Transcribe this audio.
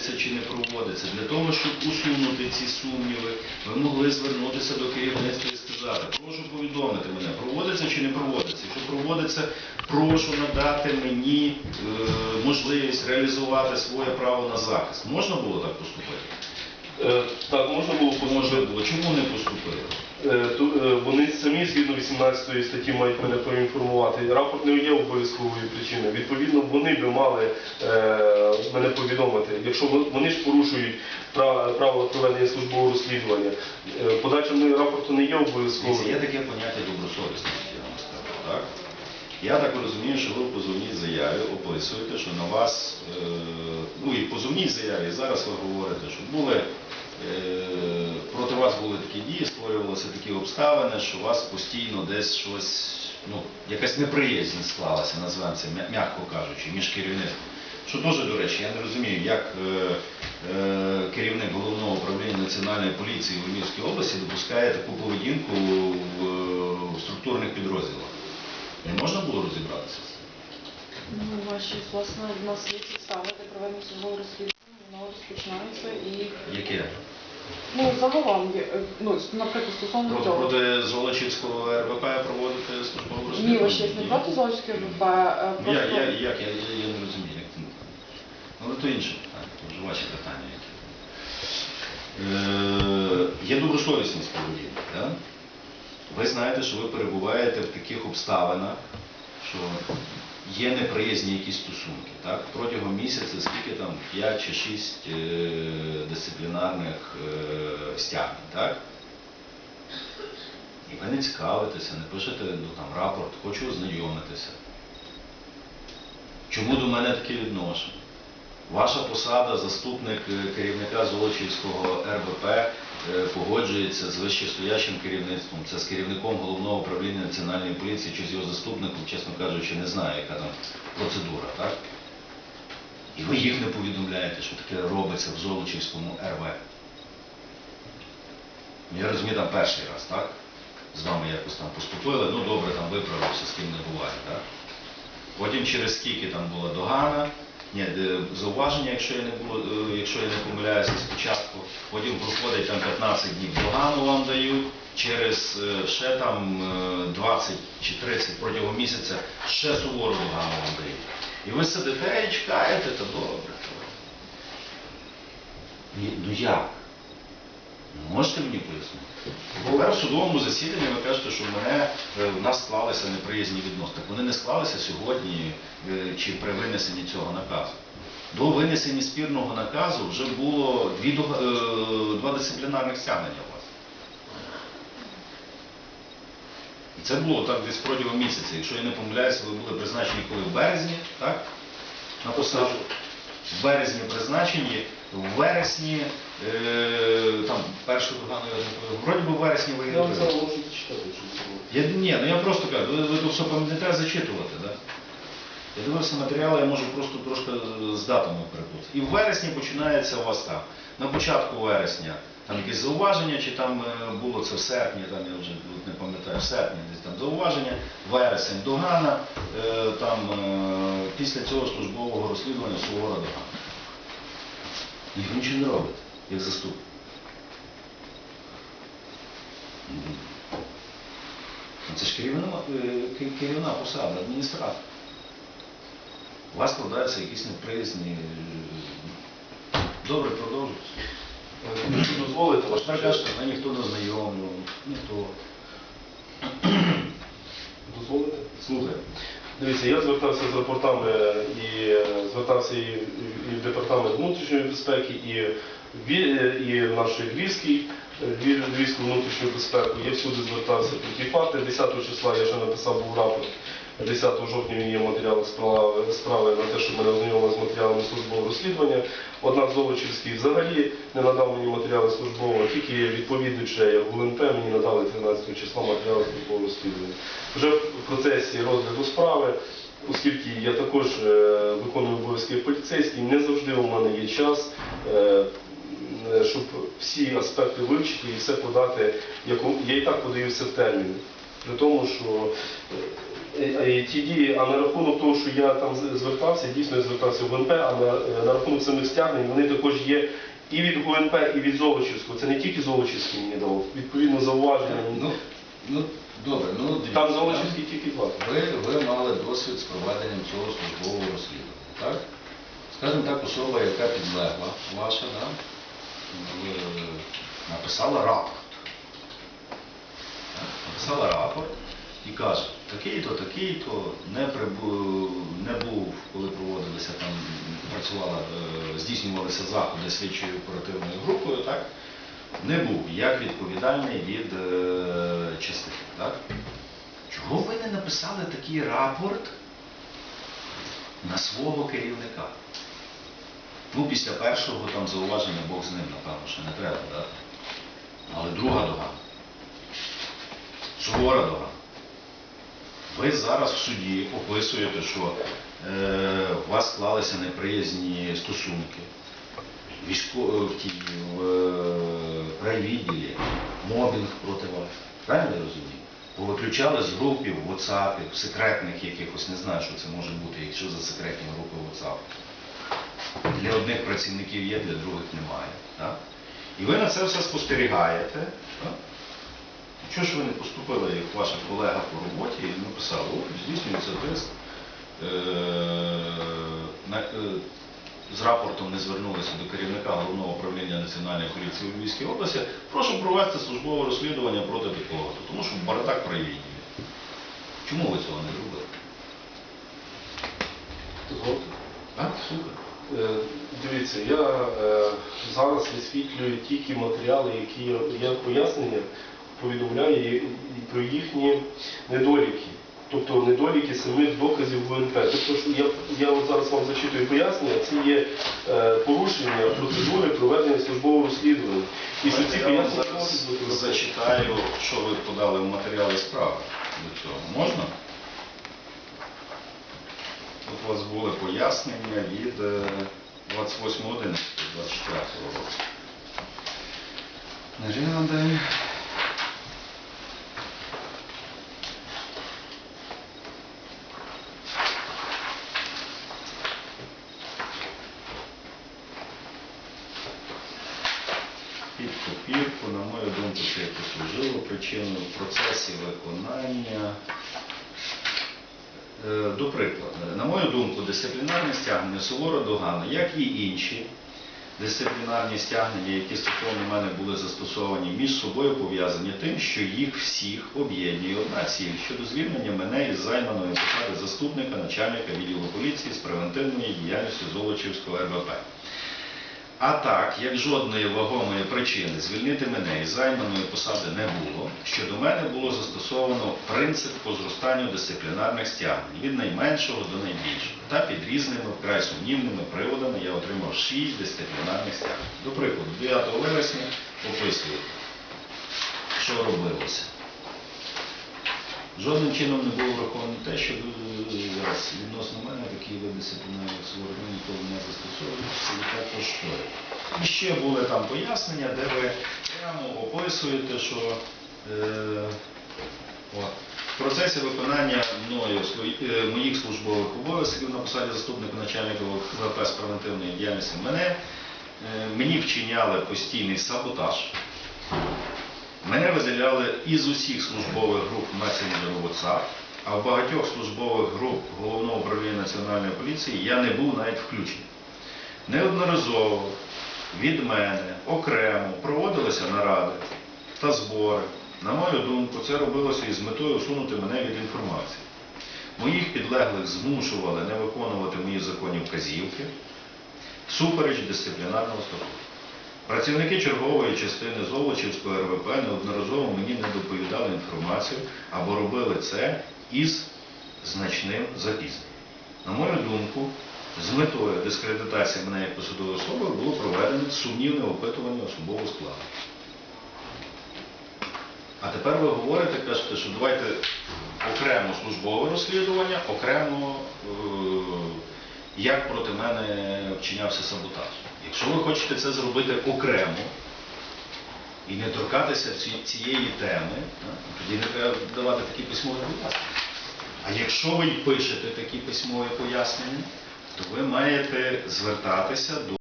проводиться чи не проводиться. Для того, щоб усунути ці сумніви, ви могли звернутися до керівництва і сказати, прошу повідомити мене, проводиться чи не проводиться. Якщо проводиться, прошу надати мені е, можливість реалізувати своє право на захист. Можна було так поступити? Е, Так, можна було послужити. було. Чому не поступили? Е, е, Вони самі згідно 18 статті мають мене проінформувати. Рапорт не є обов'язковою причиною. Відповідно, вони би мали е, мене повідомити. Якщо вони ж порушують пра- правила проведення службового розслідування, подача мною рапорту не є обов'язковою. Є таке поняття добросовісності, я вам скажу. Так? Я так розумію, що ви в позовній заяві описуєте, що на вас, ну і в позовній заяві, зараз ви говорите, що були, проти вас були такі дії, створювалися такі обставини, що у вас постійно десь щось, ну, якась неприязнь склалася, називаємо це, м'яко кажучи, між керівництвом. Що дуже, до речі, я не розумію, як е, е, керівник головного управління національної поліції в Львівській області допускає таку поведінку в, е, в структурних підрозділах. Не можна було розібратися з цим? Ну, ваші, власне, є підстави для проведення службового розслідування, воно розпочинається і, Яке? Ну, загалом, є, е, ну, наприклад, стосовно Проти, цього. проти Золочівського РВП проводити службову Ні, розслідування? ви ще не проти Золочської ВП, е, просто... я, як? Я, я, я не розумію, як це. Ну, Але то інше питання, то вже ваші питання які. Е, є добросовісність поведінки, так? Ви знаєте, що ви перебуваєте в таких обставинах, що є неприязні якісь стосунки. Так? Протягом місяця скільки там 5 чи 6 е, дисциплінарних е, стягнень, так? І ви не цікавитеся, не пишете ну, там, рапорт, хочу ознайомитися. Чому до мене таке відношення? Ваша посада, заступник е, керівника Золочівського РВП, е, погоджується з вищестоящим керівництвом, це з керівником головного управління національної поліції чи з його заступником, чесно кажучи, не знаю, яка там процедура, так? І ви їх не повідомляєте, що таке робиться в Золочівському РВ. Я розумію, там перший раз, так? З вами якось там поступили, ну добре, там виправився, з ким не буває, так? Потім через скільки там була догана, ні, е, зауваження, якщо я не було, е, якщо я не помиляюся спочатку, потім проходить там 15 днів погано вам дають, через е, ще там е, 20 чи 30 протягом місяця ще сувору погано вам дають. І ви сидите і чекаєте, то добре. Ну як? Можете мені пояснити? Тепер в судовому засіданні ви кажете, що в мене е, в нас склалися неприязні відносини. Вони не склалися сьогодні е, чи при винесенні цього наказу. До винесення спірного наказу вже було дві, е, два дисциплінарних стягнення у вас. І це було так десь протягом місяця. Якщо я не помиляюся, ви були призначені коли в березні, так? На посаду. В березні призначені, в вересні, е, там першу догану, я не вроді би в вересні ви Я вам зараз можу зачитати, якщо це було. Я, ні, ну я просто кажу, ви, ви тут все треба зачитувати, да? Я дивився матеріали, я можу просто трошки з датами перепутати. І в вересні починається у вас там. На початку вересня там якесь зауваження, чи там е, було це в серпні, там я вже не пам'ятаю, в серпні десь там зауваження, вересень догана, е, там е, після цього службового розслідування сувора догана. І ви нічого не робите, як заступник. Ну, Це ж керівна, е, керівна посада, адміністратор. У вас складаються якісь неприязні. е, Добре, продовжуйте. Якщо дозволите, Ваш кажете, мене ніхто не знайомий, ніхто. дозволите? Слухай, Дивіться, я звертався з рапортами і е, звертався і, і в департамент внутрішньої безпеки, і Ві- і нашої наш Львівський, е, Львів- Львівську внутрішню безпеку. Я всюди звертався про ті факти. 10 числа я ще написав був рапорт. 10 жовтня він є матеріали справи, на те, щоб мене ознайомили з матеріалами службового розслідування. Однак Золочівський взагалі не надав мені матеріали службового, тільки відповідуючи як ГУНП мені надали 13 числа матеріали службового розслідування. Вже в процесі розгляду справи, оскільки я також е, виконую обов'язки поліцейський, не завжди у мене є час. е, е, Щоб всі аспекти вивчити і все подати, я і так подаю все в терміни. При тому, що ті дії, а на рахунок того, що я там звертався, дійсно я звертався в ГУНП, а на, е, на рахунок самих стягнень вони також є і від ГУНП, і від Золочівського. Це не тільки Золочівський мені дав, відповідно зауваження. Ну, ну, добре, ну дивіться, Там. Золочівський тільки два. Ви, ви мали досвід з проведенням цього службового розслідування, так? Скажімо так, особа, яка підлегла ваша, да? е, написала рапорт. Так? Написала рапорт і каже, такий-то, такий-то не, прибу- не був, коли проводилися там, працювала, е, здійснювалися заходи слідчою оперативною групою, так? Не був як відповідальний від е, частини. Так? Чого ви не написали такий рапорт на свого керівника? Ну, після першого там зауваження Бог з ним, напевно, що не треба, так? Але друга догана. Сувора догана. Ви зараз в суді описуєте, що е, у вас склалися неприязні стосунки військо- в тій в е, райвідділі, мобінг проти вас. Правильно я розумію? Повиключали з групів, WhatsApp, секретних якихось, не знаю, що це може бути, якщо за секретні групи WhatsApp. Для одних працівників є, для других немає. Так? І ви на це все спостерігаєте. Так? Чого ж ви не поступили, як ваша колега по роботі, і написали, о, здійснюється тиск. Е, е, з рапортом не звернулися до керівника головного управління Національної поліції у Львівській області, прошу провести службове розслідування проти такого, тому що бардак проявіть. Чому ви цього не робили? Дозвольте. Так, супер. Е, Дивіться, я е, зараз висвітлюю тільки матеріали, які є пояснення, і про їхні недоліки. Тобто недоліки самих доказів ВНП. Тобто, що я, я от зараз вам зачитую пояснення, це є е, порушення процедури проведення службового розслідування. І що ці Я пояснення зачитаю, що ви подали в матеріали справи до цього. Можна? Тут у вас були пояснення від е, 28.11.24 року. Під копірку, на мою думку, це послужило причиною в процесі виконання. Е, До прикладу, на мою думку, дисциплінарне стягнення сувора догана, як і інші дисциплінарні стягнення, які стосовно мене були застосовані, між собою пов'язані тим, що їх всіх об'єднує одна ціль щодо звільнення мене із займаної посади заступника начальника відділу поліції з превентивної діяльності Золочівського РВП. А так, як жодної вагомої причини звільнити мене із займаної посади не було, щодо мене було застосовано принцип по зростанню дисциплінарних стягнень від найменшого до найбільшого. Та під різними вкрай сумнівними приводами я отримав 6 дисциплінарних стягнень. До прикладу, 9 вересня описую, що робилося. Жодним чином не було враховано те, що е, зараз відносно мене такі види дисциплінарних суворотни ніколи не застосовуються, і також що. І ще були там пояснення, де ви прямо описуєте, що е, от, в процесі виконання мною е, моїх службових обов'язків на посаді заступника начальника ВП з превентивної діяльності мене, е, мені вчиняли постійний саботаж. Мене виділяли із усіх службових груп месенджеру WhatsApp, а в багатьох службових груп Головного управління Національної поліції я не був навіть включений. Неодноразово від мене окремо проводилися наради та збори. На мою думку, це робилося із метою усунути мене від інформації. Моїх підлеглих змушували не виконувати мої законні вказівки всупереч дисциплінарного статуту. Працівники чергової частини Золочівського РВП неодноразово мені не доповідали інформацію або робили це із значним запізненням. На мою думку, з метою дискредитації мене як посадової особи було проведено сумнівне опитування особового складу. А тепер ви говорите, кажете, що давайте окремо службове розслідування, окремо е, як проти мене вчинявся саботаж. Якщо ви хочете це зробити окремо і не торкатися цієї теми, тоді не треба давати такі письмові пояснення. А якщо ви пишете такі письмові пояснення, то ви маєте звертатися до